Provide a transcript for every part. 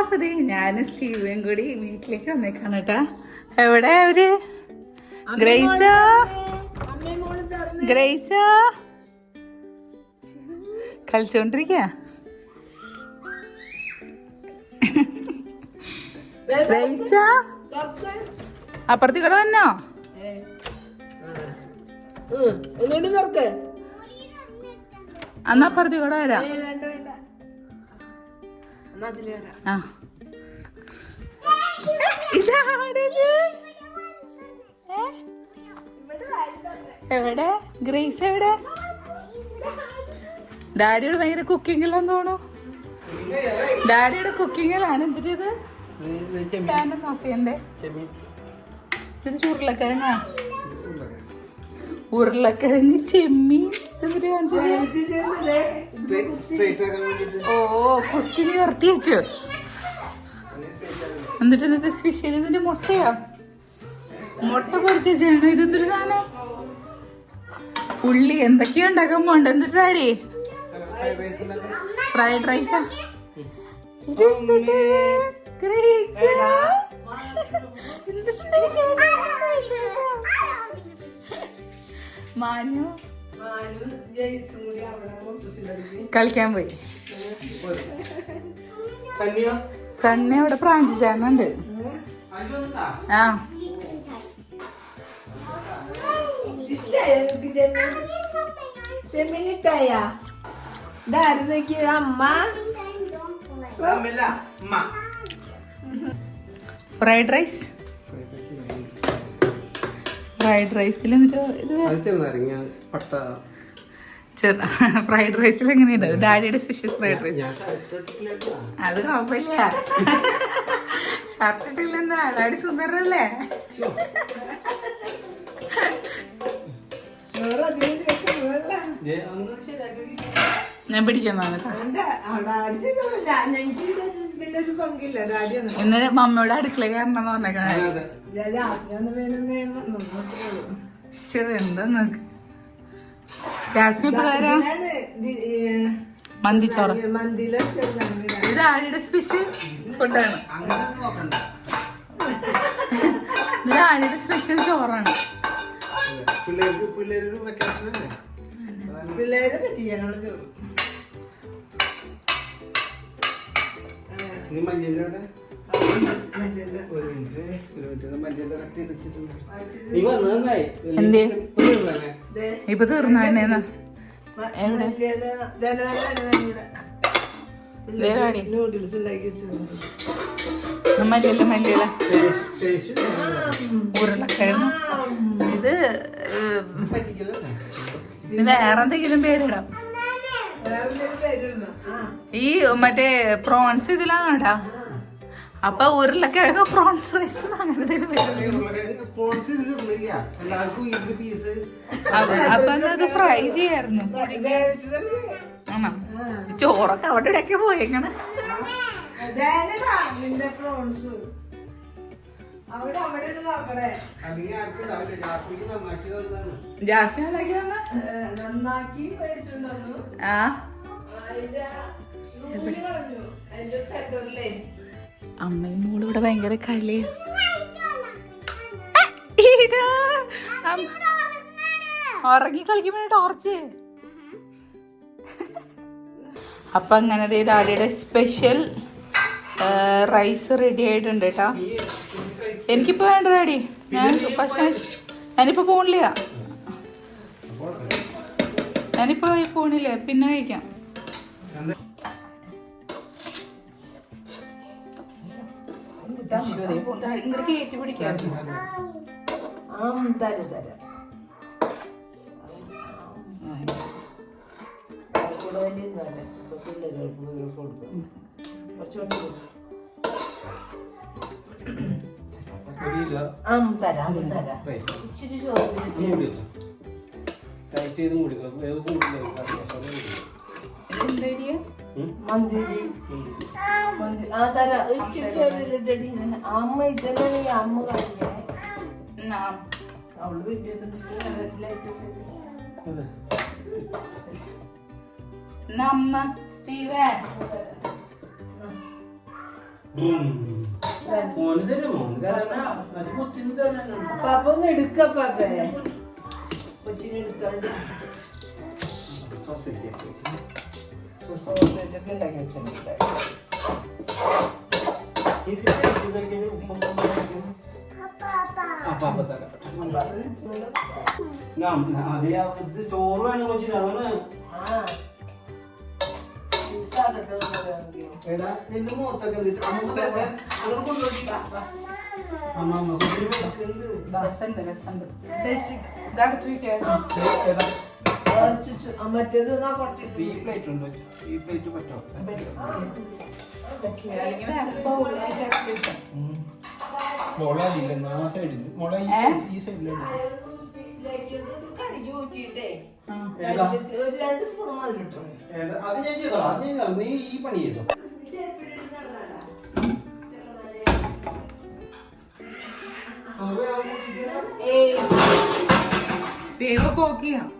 അപ്പൊ ദേ ഞാനും സ്റ്റീവും കൂടി വീട്ടിലേക്ക് വന്നേക്കാണ് കേട്ടാ. എവിടെ അവർ? ഗ്രേസോ? ഗ്രേസോ? കളിച്ചോണ്ടിരിക്ക. അപ്പുറത്തി കട കൂടെ വന്നോ ഒന്നുകൂടി തുറക്ക് അന്ന് അപ്പുറത്ത് കൂടെ വരാം ആ? എവിടെ? ഗ്രേസ് എവിടെ? ഡാഡിയോട് ഭയങ്കര കുക്കിങ്ങിലാന്ന് തോന്നുന്നു. ഡാഡിയുടെ കുക്കിങ്ങിലാണ് എന്തിട്ട് ഇത് ഇത് ഉരുളക്കിഴങ്ങാ ഉരുളക്കിഴങ്ങ് ചെമ്മീൻ. എന്നിട്ട് കാണിച്ചു? ഓ കുത്തിനി വറുത്തി വെച്ചു. എന്നിട്ട് ഇന്നത്തെ സ്പെഷ്യൽ ഇതിന്റെ മുട്ടയാ? മുട്ട പൊരിച്ച് വെച്ചാണ് ഇതെന്തൊരു സാധനം? ഉള്ളി എന്തൊക്കെയാ ഉണ്ടാക്കാൻ പോണ്ട എന്നിട്ട് ഡാഡി ഫ്രൈഡ് റൈസാ മാനു? കളിക്കാൻ പോയി. സണ്ണി അവിടെ പ്രാഞ്ചി ചേർന്നുണ്ട് ആ. ഇതാരും നോക്കിയത് അമ്മ. Fried rice? ഫ്രൈഡ് റൈസിൽ എന്നിട്ട് ഇത് അത് ചെറുനാരങ്ങ പട്ട. ചെറു ഫ്രൈഡ് റൈസിൽ എങ്ങനെയുണ്ട്? ഡാഡിയുടെ സ്പെഷ്യൽ ഫ്രൈഡ് റൈസ്. അത് കുഴപ്പമില്ല. ഷർട്ട് ഇട്ടില്ലെന്താ? ഡാഡി സുന്ദരല്ലേ ഞാൻ പിടിക്കുന്നതാണ് ഇന്നലെ മമ്മയോട് അടുക്കള കയറണമെന്ന് പറഞ്ഞേക്കണേ. എന്താ നോക്ക്. ജാസ്മി പിള്ളേരാ മന്തി ചോറ്. മന്തിയിലാണ് ചെറുതാണ് ഇത്. ഡാഡിയുടെ സ്പെഷ്യൽ ഫുഡാണ് ഇത് ഡാഡിയുടെ സ്പെഷ്യൽ ചോറാണ്. പിള്ളേരെ പറ്റി പറ്റിക്കാനുള്ള ചോറ്. ഇപ്പൊ തീർന്നാ എവിടെ? ഉരുളക്കിഴങ്ങ്. ഇത് ഇനി വേറെ എന്തെങ്കിലും പേരിടാം. ഈ മറ്റേ പ്രോൺസ് ഇതിലാണോടാ? അപ്പൊ ഉരുളക്കിഴങ്ങ് പ്രോൺസ് റൈസ് അങ്ങനെ അപ്പൊ അത് ഫ്രൈ ചെയ്യായിരുന്നു? ആണോ? ചോറൊക്കെ അവിടെ ഇടയ്ക്ക് പോയേക്കണ. എങ്ങനെ നന്നാക്കി ഉണ്ടാക്കി ആ. അമ്മയും മോളും ഇവിടെ ഭയങ്കര കളി ഉറങ്ങി കളിക്കുമ്പോ ടോർച്ച് അപ്പൊ അങ്ങനെ ഡാഡിയുടെ സ്പെഷ്യൽ റൈസ് റെഡി ആയിട്ടുണ്ട് കേട്ടാ എനിക്കിപ്പോ വേണ്ട ഡാഡി. ഞാൻ പക്ഷെ ഞാനിപ്പോ പോണില്ല. ഞാനിപ്പോ പോണില്ല. പിന്നെ കഴിക്കാം. ഇങ്ങോട്ട് കയറ്റി പിടിക്കാം. ആം തര തര. തരാം തരാം. ഇച്ചിരി ചോറ് ടൈറ്റ് ചെയ്ത് മൂടിക്കോ വേവ് കൂടുതൽ മഞ്ചേ- ആ തരാം. അമ്മ ഇതന്നെ അമ്മ കാണിക്കേ അവൾ നമ്മ സ്റ്റീവൻ മോന് തരും മോന് തരാനാ അത് കുത്തിന് തരാനാ പാപ്പ ഒന്ന് എടുക്ക പാപ്പേ കൊച്ചിനെ എടുക്കാണ്ട്. സൊസൈറ്റി സോസേജ് ഒക്കെ ഉണ്ടാക്കി വെച്ചിട്ടുണ്ട് ചോറ് വേണം കൊച്ചിന് ആദ്യം. എടാ നിന്റെ മുഖത്തൊക്കെ കൊണ്ടുപോയി. അമ്മ അമ്മ വിശക്കുന്നുണ്ട്. രസമുണ്ട് രസമുണ്ട് ഇതടച്ചു വെക്കാം ഏതാ? മറ്റേത് ഈ പ്ലേറ്റ് ഉണ്ടോ പ്ലേറ്റ് നീ ഈ ആവുമ്പോ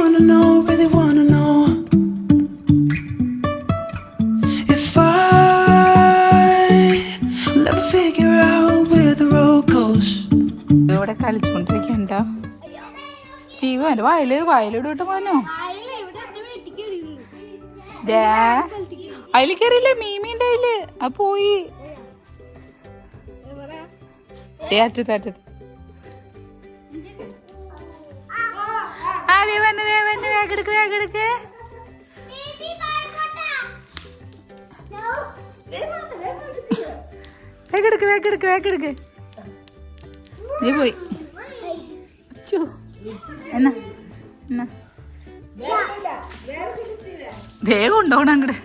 Wanna know, really wanna know if I will ever figure out where the road goes. ഇവിടെ കളിച്ചുകൊണ്ടിരിക്കണ്ട സ്റ്റീവ് എന്റെ വയൽ വയലിടോട്ട് പോനോ അതിൽ കയറിയില്ല മീമിന്റെ അതിൽ ആ പോയി. അറ്റത്ത് അറ്റത്ത്. അറ്റത്ത് ആ ദേ വന്ന് ദേ വന്ന് വേഗെടുക്ക് വേഗെടുക്ക് വേഗെടുക്ക് വേഗെടുക്ക് വേഗെടുക്ക് നീ പോയി. എന്നാ എന്നാ. വേഗം ഉണ്ടോണം അങ്ങോട്ട്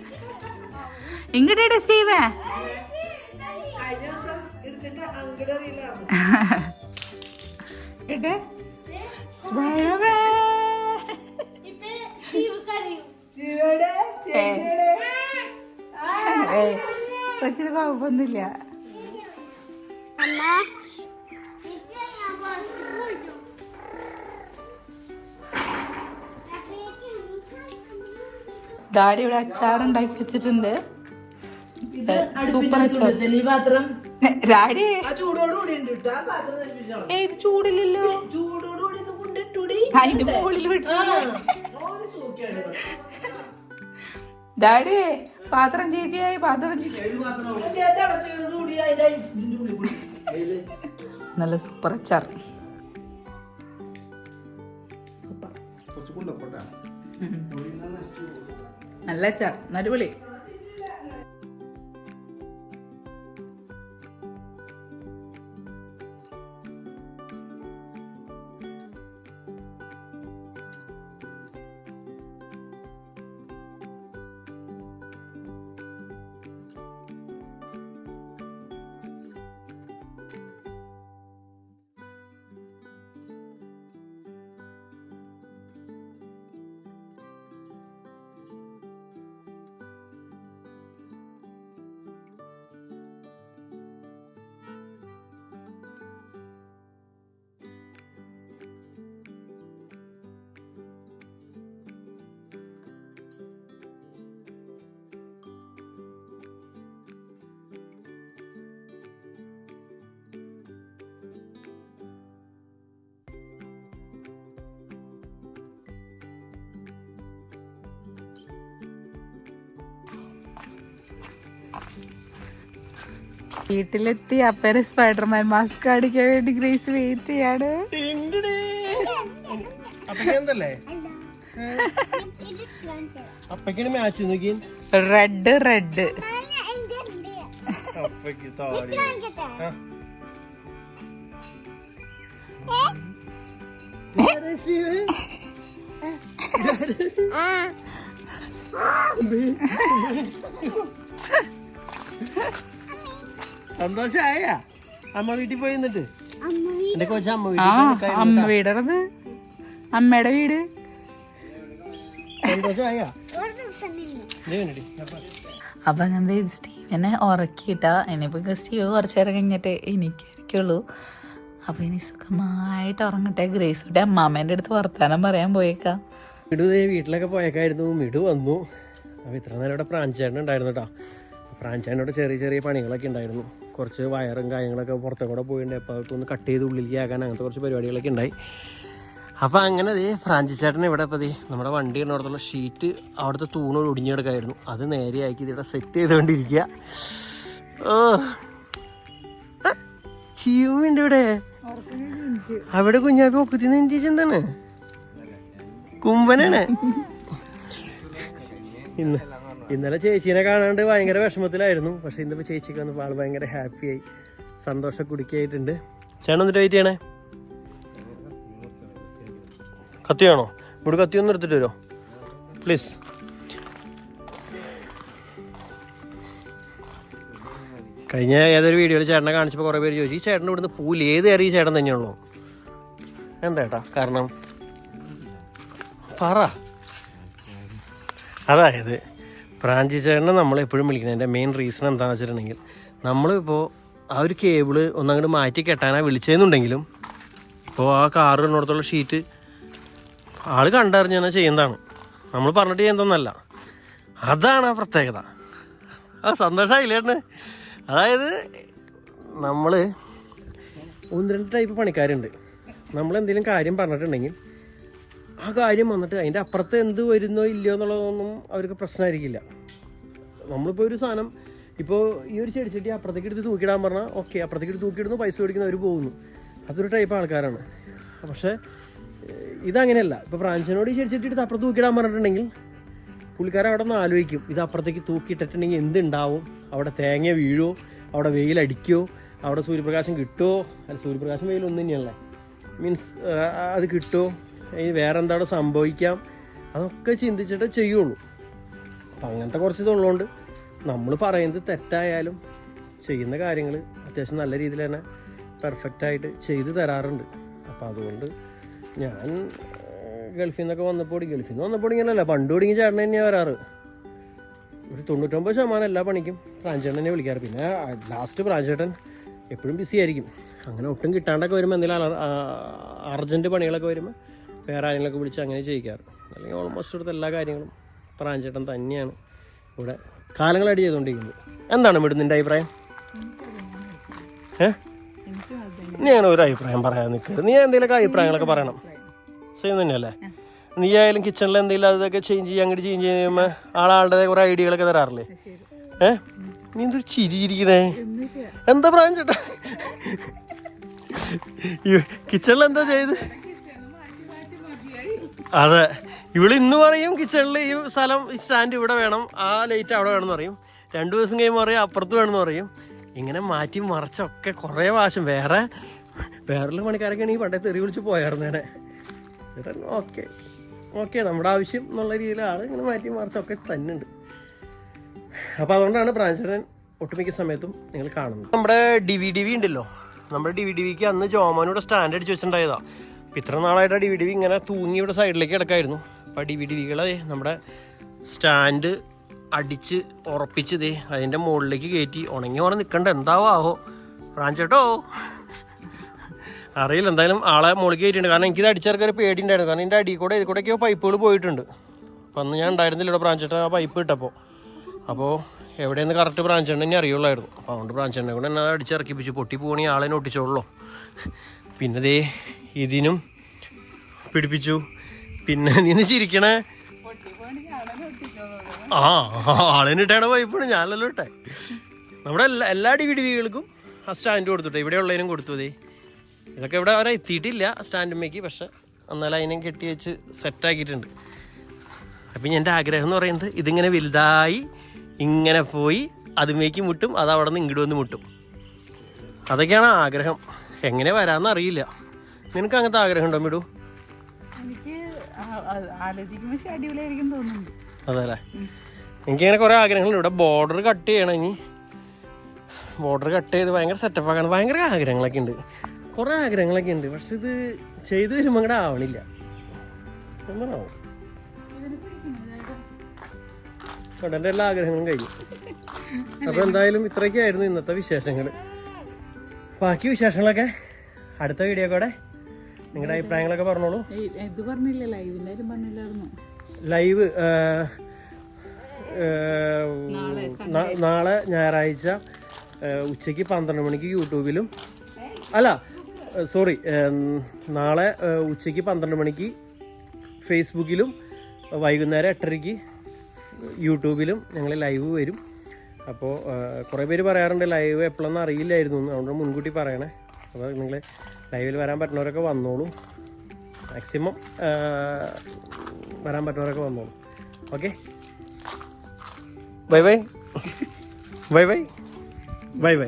ഇങ്ങടെ സ്റ്റീവേ? കേട്ടെ സ്വയമേ. കൊച്ചിന് കുഴപ്പമൊന്നുമില്ല. ഡാഡി ഇവിടെ അച്ചാർ ഉണ്ടാക്കി വെച്ചിട്ടുണ്ട് സൂപ്പർ അച്ചാർ. നശിപ്പിച്ചോളാം ഏത് ചൂടില്ലല്ലോ. അതിന്റെ മുകളിൽ സൂക്കാണ് ഡാഡി പാത്രം ചീത്തയായി പാത്രം ചീത്ത. നല്ല സൂപ്പർ അച്ചാർ. സൂപ്പർ. നല്ല അച്ചാർ അടിപൊളി. വീട്ടിലെത്തി. അപ്പേരെ സ്പൈഡർമാൻ മാസ്ക് അടിക്കാൻ വേണ്ടി ഗ്രേസ് വെയിറ്റ് ചെയ്യാണ്. റെഡ് റെഡ് ആ. സന്തോഷായ? അമ്മ വീട്ടിൽ പോയി നിന്നിട്ട്? എന്റെ കൊച്ചു അമ്മ ആ വീട്ടിൽ അമ്മ വീടറത് അമ്മയുടെ വീട്? സന്തോഷായ. അപ്പൊ അങ്ങനെ സ്റ്റീവനെ ഉറക്കിയിട്ടാ. ഇനിയിപ്പോ സ്റ്റീവ് കുറച്ചു നേരം കഴിഞ്ഞിട്ട് എനിക്കായിരിക്കുള്ളൂ. അപ്പൊ ഇനി സുഖമായിട്ട് ഉറങ്ങട്ടെ. ഗ്രേസിയുടെ അമ്മാമ്മേന്റെ അടുത്ത് വർത്താനം പറയാൻ പോയേക്കാം. മിടു ദേ വീട്ടിലൊക്കെ പോയേക്കായിരുന്നു. മിടു വന്നു. അപ്പോൾ ഇത്ര നേരം ഇവിടെ പ്രാഞ്ചേട്ടൻ ഉണ്ടായിരുന്നു കേട്ടോ. പ്രാഞ്ചേട്ടനോട് ചെറിയ ചെറിയ പണികളൊക്കെ ഉണ്ടായിരുന്നു. കുറച്ച് വയറും കാര്യങ്ങളൊക്കെ പുറത്തെ കൂടെ പോയിട്ടുണ്ട്. അപ്പോൾ അതൊക്കെ ഒന്ന് കട്ട് ചെയ്ത് ഉള്ളിലേക്ക് ആക്കാൻ അങ്ങനത്തെ കുറച്ച് പരിപാടികളൊക്കെ ഉണ്ടായി. അപ്പോൾ അങ്ങനെ ദേ ഫ്രാഞ്ചി ചേട്ടൻ ഇവിടെ ഇപ്പോൾ നമ്മുടെ വണ്ടി ഇടുന്നിടത്തുള്ള ഷീറ്റ് അവിടുത്തെ തൂണോട് ഒടിഞ്ഞെടുക്കായിരുന്നു അത് നേരെയാക്കി ഇതിവിടെ സെറ്റ് ചെയ്തുകൊണ്ടിരിക്കുക. ഓ. ചീവുണ്ട് ഇവിടെ. അവിടെ കുഞ്ഞാപ്പി ഒക്കത്തി നെഞ്ചിച്ചെന്താണ് കുമ്പനാണ്. ഇന്ന് ഇന്നലെ ചേച്ചീനെ കാണാണ്ട് ഭയങ്കര വിഷമത്തിലായിരുന്നു. പക്ഷെ ഇന്നിപ്പോ ചേച്ചിക്ക് വന്നപ്പോൾ ആൾ ഭയങ്കര ഹാപ്പിയായി. സന്തോഷ കുടിക്കായിട്ടുണ്ട് ചേട്ടൻ വെയിറ്റ് ചെയ്യണേ? കത്തിയാണോ? ഇവിടെ കത്തി ഒന്ന് എടുത്തിട്ട് വരുമോ പ്ലീസ് കഴിഞ്ഞ ഏതൊരു വീഡിയോയിൽ ചേട്ടനെ കാണിച്ചപ്പോൾ കുറേ പേര് ചോദിച്ചു ഈ ചേട്ടൻ ഇവിടുന്ന് പൂൽ ഏത് കയറി ചേട്ടൻ തന്നെയാണല്ലോ? എന്താ കാരണം? പറ. അതായത് പ്രാഞ്ചി ചേട്ടനെ നമ്മൾ എപ്പോഴും വിളിക്കുന്നതിന്റെ മെയിൻ റീസൺ എന്താണെന്ന് വെച്ചിട്ടുണ്ടെങ്കിൽ നമ്മളിപ്പോൾ ആ ഒരു കേബിൾ ഒന്നങ്ങോട്ട് മാറ്റി കെട്ടാനാണ് വിളിച്ചതെന്നുണ്ടെങ്കിലും ഇപ്പോൾ ആ കാറിനോടത്തുള്ള ഷീറ്റ് ആൾ കണ്ടറിഞ്ഞ് ചെയ്യുന്നതാണ്. നമ്മൾ പറഞ്ഞിട്ട് ചെയ്യുന്നതൊന്നല്ല. അതാണ് ആ പ്രത്യേകത. ആ സന്തോഷമായില്ലേട്ടന് അതായത് നമ്മൾ ഒന്ന് രണ്ട് ടൈപ്പ് പണിക്കാരുണ്ട്. നമ്മൾ എന്തെങ്കിലും കാര്യം പറഞ്ഞിട്ടുണ്ടെങ്കിൽ ആ കാര്യം വന്നിട്ട് അതിന്റെ അപ്പുറത്ത് എന്ത് വരുന്നോ ഇല്ലയോ എന്നുള്ളതൊന്നും അവർക്ക് പ്രശ്നമായിരിക്കില്ല. നമ്മളിപ്പോൾ ഒരു സാധനം ഇപ്പോൾ ഈ ഒരു ചെടിച്ചട്ടി അപ്പുറത്തേക്ക് എടുത്ത് തൂക്കിയിടാൻ പറഞ്ഞാൽ ഓക്കെ അപ്പുറത്തേക്ക് എടുത്ത് തൂക്കിയിടുന്നു പൈസ മേടിക്കുന്ന അവർ പോകുന്നു. അതൊരു ടൈപ്പ് ആൾക്കാരാണ്. പക്ഷേ ഇതങ്ങനെയല്ല. ഇപ്പോൾ ഫ്രാൻസിനോട് ഈ ചെടിച്ചട്ടി എടുത്ത് അപ്പുറത്ത് തൂക്കിയിടാൻ പറഞ്ഞിട്ടുണ്ടെങ്കിൽ പുള്ളിക്കാരൻ അവിടെ നിന്ന് ആലോചിക്കും ഇത് അപ്പുറത്തേക്ക് തൂക്കിയിട്ടിട്ടുണ്ടെങ്കിൽ എന്തുണ്ടാവും? അവിടെ തേങ്ങ വീഴോ അവിടെ വെയിലടിക്കുമോ അവിടെ സൂര്യപ്രകാശം കിട്ടുമോ അല്ല സൂര്യപ്രകാശം വെയിലൊന്നും തന്നെയല്ലേ മീൻസ് അത് കിട്ടുമോ ഇനി വേറെ എന്താണ് സംഭവിക്കാം അതൊക്കെ ചിന്തിച്ചിട്ടേ ചെയ്യുള്ളൂ. അപ്പം അങ്ങനത്തെ കുറച്ച് ഇതുള്ളതുകൊണ്ട് നമ്മൾ പറയുന്നത് തെറ്റായാലും ചെയ്യുന്ന കാര്യങ്ങൾ അത്യാവശ്യം നല്ല രീതിയിൽ തന്നെ പെർഫെക്റ്റായിട്ട് ചെയ്തു തരാറുണ്ട്. അപ്പം അതുകൊണ്ട് ഞാൻ ഗൾഫിൽ നിന്നൊക്കെ വന്നപ്പോൾ ഗൾഫിൽ നിന്ന് വന്നപ്പോൾ ഇങ്ങനെയല്ല പണ്ട് തുടങ്ങി ചേട്ടൻ തന്നെയാണ് വരാറ്. ഒരു തൊണ്ണൂറ്റൊമ്പത് ശതമാനം എല്ലാ പണിക്കും പ്രാഞ്ചേട്ടൻ തന്നെ വിളിക്കാറ്. പിന്നെ ലാസ്റ്റ് പ്രാഞ്ചേട്ടൻ എപ്പോഴും ബിസി ആയിരിക്കും. അങ്ങനെ ഒട്ടും കിട്ടാണ്ടൊക്കെ വരുമ്പോൾ എന്തെങ്കിലും അർജന്റ് പണികളൊക്കെ വരുമ്പോൾ വേറെ ആരെങ്കിലൊക്കെ വിളിച്ച് അങ്ങനെ ചെയ്യിക്കാറ്. അല്ലെങ്കിൽ ഓൾമോസ്റ്റ് ഇവിടുത്തെ എല്ലാ കാര്യങ്ങളും പ്രാഞ്ചേട്ടൻ തന്നെയാണ് ഇവിടെ കാലങ്ങളായിട്ട് ചെയ്തുകൊണ്ടിരിക്കുന്നത്. എന്താണ് ഇവിടെ നിന്റെ അഭിപ്രായം? ഏ? നീ അങ്ങനെ ഒരു അഭിപ്രായം പറയാൻ നിൽക്കരുത്. നീ എന്തെങ്കിലുമൊക്കെ അഭിപ്രായങ്ങളൊക്കെ പറയണം. സെയിം തന്നെയല്ലേ? നീ ആയാലും കിച്ചണിൽ എന്തെങ്കിലും അതൊക്കെ ചേഞ്ച് ചെയ്യാൻ അങ്ങോട്ട് ചേഞ്ച് ചെയ്യുമ്പോൾ ആളാളുടെ കുറേ ഐഡിയകളൊക്കെ തരാറില്ലേ? ഏ? നീ എന്തൊരു ചിരിയിരിക്കണേ എന്താ പ്രായം ചേട്ടാ കിച്ചണിൽ എന്താ ചെയ്ത്? അതെ. ഇവിടെ ഇന്ന് പറയും കിച്ചണിൽ ഈ സ്ഥലം ഈ സ്റ്റാൻഡ് ഇവിടെ വേണം ആ ലൈറ്റ് അവിടെ വേണമെന്ന് പറയും. രണ്ടു ദിവസം കഴിയുമ്പോൾ പറയും അപ്പുറത്ത് വേണമെന്ന് പറയും. ഇങ്ങനെ മാറ്റി മറിച്ചൊക്കെ കുറേ വാശം വേറെ വേറെയുള്ള പണിക്കാരൊക്കെ ഈ പണ്ടേ തെറി വിളിച്ച് പോയായിരുന്നു ചേട്ടൻ ഓക്കെ ഓക്കെ നമ്മുടെ ആവശ്യം എന്നുള്ള രീതിയിൽ ആൾ ഇങ്ങനെ മാറ്റി മറിച്ചൊക്കെ തന്നെ ഉണ്ട് അപ്പോൾ അതുകൊണ്ടാണ് ബ്രാഞ്ചേട്ടൻ ഒട്ടുമിക്ക സമയത്തും നിങ്ങൾ കാണുന്നത്. നമ്മുടെ ഡി വി ഡി വി ഉണ്ടല്ലോ. നമ്മുടെ ഡി വി ഡി വിക്ക് അന്ന് ജോമാനോട് സ്റ്റാൻഡ് അടിച്ച് വെച്ചിട്ടുണ്ടായതാ. അപ്പം ഇത്ര നാളായിട്ട് ഡി വി ഡി വി ഇങ്ങനെ തൂങ്ങി ഇവിടെ സൈഡിലേക്ക് കിടക്കായിരുന്നു. ആ ഡി വി ഡി വികളെ നമ്മുടെ സ്റ്റാൻഡ് അടിച്ച് ഉറപ്പിച്ച് ദേ അതിന്റെ മുകളിലേക്ക് കയറ്റി ഉണങ്ങി ഉണങ്ങി നിൽക്കണ്ട എന്താവോ ആവോ? റാഞ്ചേട്ടോ അറിയില്ല എന്തായാലും ആളെ മുകളിൽ കയറ്റിയിട്ടുണ്ട് കാരണം എനിക്കിത് അടിച്ചിറക്കാൻ ഒരു പേടിയുണ്ടായിരുന്നു. കാരണം എന്റെ അടിയിൽ കൂടെ ഇതിൽ കൂടെയൊക്കെയോ പൈപ്പുകൾ പോയിട്ടുണ്ട്. അപ്പം അന്ന് ഞാൻ ഉണ്ടായിരുന്നില്ല ഇവിടെ ബ്രാഞ്ചേട്ടൻ ആ പൈപ്പ് ഇട്ടപ്പോൾ അപ്പോൾ എവിടെയെന്ന് കറക്റ്റ് ബ്രാഞ്ചേട്ടൻ തന്നെ അറിയുള്ളായിരുന്നു. അപ്പോൾ അതുകൊണ്ട് ബ്രാഞ്ചേട്ടനെ കൊണ്ട് എന്നെ അടിച്ചിറക്കിപ്പിച്ച്. പൊട്ടി പോകണമെങ്കിൽ ആളെ ഒട്ടിച്ചോളൂ പിന്നെ ദേ ഇതിനും പിടിപ്പിച്ചു. പിന്നെ നിന്ന് ചിരിക്കണേ? ആ ആളിനിട്ടാണ് പൈപ്പാണ് ഞാനല്ലോ ഇട്ടെ. നമ്മുടെ എല്ലാ എല്ലാ ഡി വിടികൾക്കും ഡി വികൾക്കും ആ സ്റ്റാൻഡ് കൊടുത്തുട്ടെ. ഇവിടെ ഉള്ളതിനും കൊടുത്തു ദേ. ഇതൊക്കെ ഇവിടെ അവരെ എത്തിയിട്ടില്ല സ്റ്റാൻഡുമ്മേക്ക് പക്ഷെ എന്നാലും അതിനെ കെട്ടി വെച്ച് സെറ്റാക്കിയിട്ടുണ്ട് അപ്പം എന്റെ ആഗ്രഹം എന്ന് പറയുന്നത് ഇതിങ്ങനെ വലുതായി ഇങ്ങനെ പോയി അതുമേക്ക് മുട്ടും അത് അവിടെ നിന്ന് ഇങ്ങോട്ട് വന്ന് മുട്ടും. അതൊക്കെയാണ് ആഗ്രഹം. എങ്ങനെ വരാന്ന് അറിയില്ല. നിനക്ക് അങ്ങനത്തെ ആഗ്രഹം ഉണ്ടോ മിടു? എനിക്ക് ആലോചിക്കുമ്പോൾ അടിപൊളിയായിരിക്കും തോന്നുന്നു അതല്ലേ? എനിക്കിങ്ങനെ കുറേ ആഗ്രഹങ്ങളുണ്ട്. ഇവിടെ ബോർഡർ കട്ട് ചെയ്യണം ഇനി. ബോർഡർ കട്ട് ചെയ്ത് ഭയങ്കര സെറ്റപ്പ് ആക്കണം. ഭയങ്കര ആഗ്രഹങ്ങളൊക്കെ ഉണ്ട്. കുറേ ആഗ്രഹങ്ങളൊക്കെ ഉണ്ട്. പക്ഷെ ഇത് ചെയ്തു വരുമ്പോൾ അങ്ങോട്ട് ആവണില്ല. എന്താണാവും? എല്ലാ ആഗ്രഹങ്ങളും കഴിഞ്ഞു. അപ്പോൾ എന്തായാലും ഇത്രയൊക്കെയായിരുന്നു ഇന്നത്തെ വിശേഷങ്ങൾ ബാക്കി വിശേഷങ്ങളൊക്കെ അടുത്ത വീഡിയോ കൂടെ നിങ്ങളുടെ അഭിപ്രായങ്ങളൊക്കെ പറഞ്ഞോളൂ. ഇത് പറഞ്ഞില്ല ലൈവിന്റെ പറഞ്ഞില്ലായിരുന്നു. ലൈവ് നാളെ ഞായറാഴ്ച ഉച്ചയ്ക്ക് ഉച്ചയ്ക്ക് പന്ത്രണ്ട് മണിക്ക് യൂട്യൂബിലും. അല്ല സോറി നാളെ ഉച്ചയ്ക്ക് പന്ത്രണ്ട് മണിക്ക് ഫേസ്ബുക്കിലും വൈകുന്നേരം എട്ടരയ്ക്ക് യൂട്യൂബിലും ഞങ്ങൾ ലൈവ് വരും. അപ്പോൾ കുറേ പേര് പറയാറുണ്ട് ലൈവ് എപ്പോഴൊന്നും അറിയില്ലായിരുന്നു. എന്ന്. അതുകൊണ്ട് മുൻകൂട്ടി പറയണേ. അപ്പോൾ നിങ്ങൾ ലൈവിൽ വരാൻ പറ്റുന്നവരൊക്കെ വന്നോളൂ. മാക്സിമം വരാൻ പറ്റുന്നവരൊക്കെ വന്നോളൂ. Okay bye bye bye bye bye bye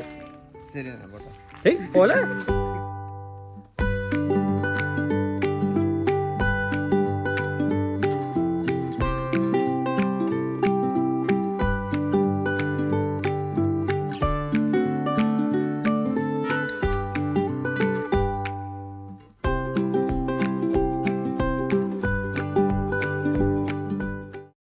ശരി പോലെ?